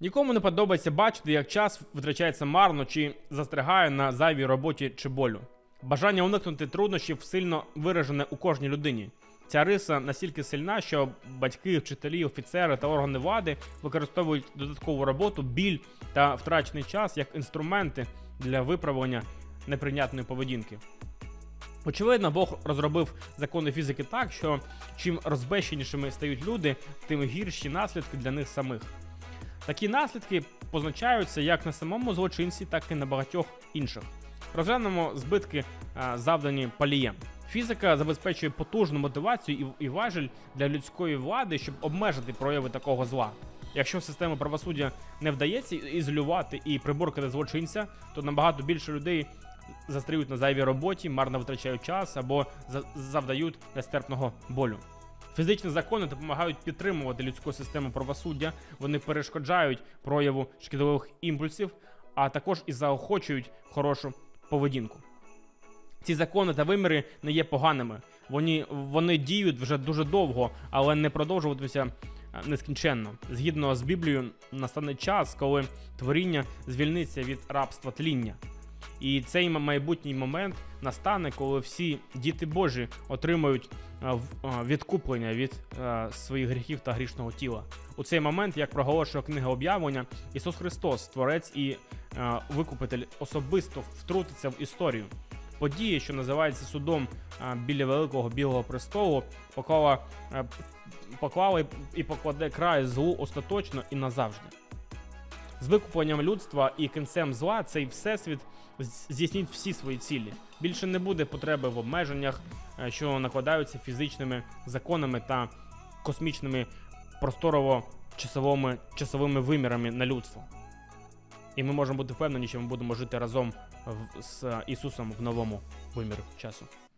Нікому не подобається бачити, як час витрачається марно чи застрягає на зайвій роботі чи болю. Бажання уникнути труднощів сильно виражене у кожній людині. Ця риса настільки сильна, що батьки, вчителі, офіцери та органи влади використовують додаткову роботу, біль та втрачений час як інструменти для виправлення неприйнятної поведінки. Очевидно, Бог розробив закони фізики так, що чим розбещенішими стають люди, тим гірші наслідки для них самих. Такі наслідки позначаються як на самому злочинці, так і на багатьох інших. Розглянемо збитки, завдані палієм. Фізика забезпечує потужну мотивацію і, важель для людської влади, щоб обмежити прояви такого зла. Якщо систему правосуддя не вдається ізолювати і приборкати злочинця, то набагато більше людей застряють на зайвій роботі, марно витрачають час або за- завдають нестерпного болю. Фізичні закони допомагають підтримувати людську систему правосуддя, вони перешкоджають прояву шкідливих імпульсів, а також і заохочують хорошу поведінку. Ці закони та виміри не є поганими. Вони, вони діють вже дуже довго, але не продовжуватимуться е, нескінченно. Згідно з Біблією, настане час, коли творіння звільниться від рабства тління. І цей майбутній момент настане, коли всі діти Божі отримають е, е, відкуплення від е, своїх гріхів та грішного тіла. У цей момент, як проголошує книга об'явлення, Ісус Христос, Творець і Викупитель, особисто втрутиться в історію. Події, що називається судом біля великого білого престолу, поклала, поклала і покладе край злу остаточно і назавжди. З викупленням людства і кінцем зла цей всесвіт здійснить всі свої цілі. Більше не буде потреби в обмеженнях, е, що накладаються фізичними законами та космічними просторово-часовими часовими вимірами на людство. І ми можемо бути впевнені, що ми будемо жити разом з Ісусом в новому вимірі часу.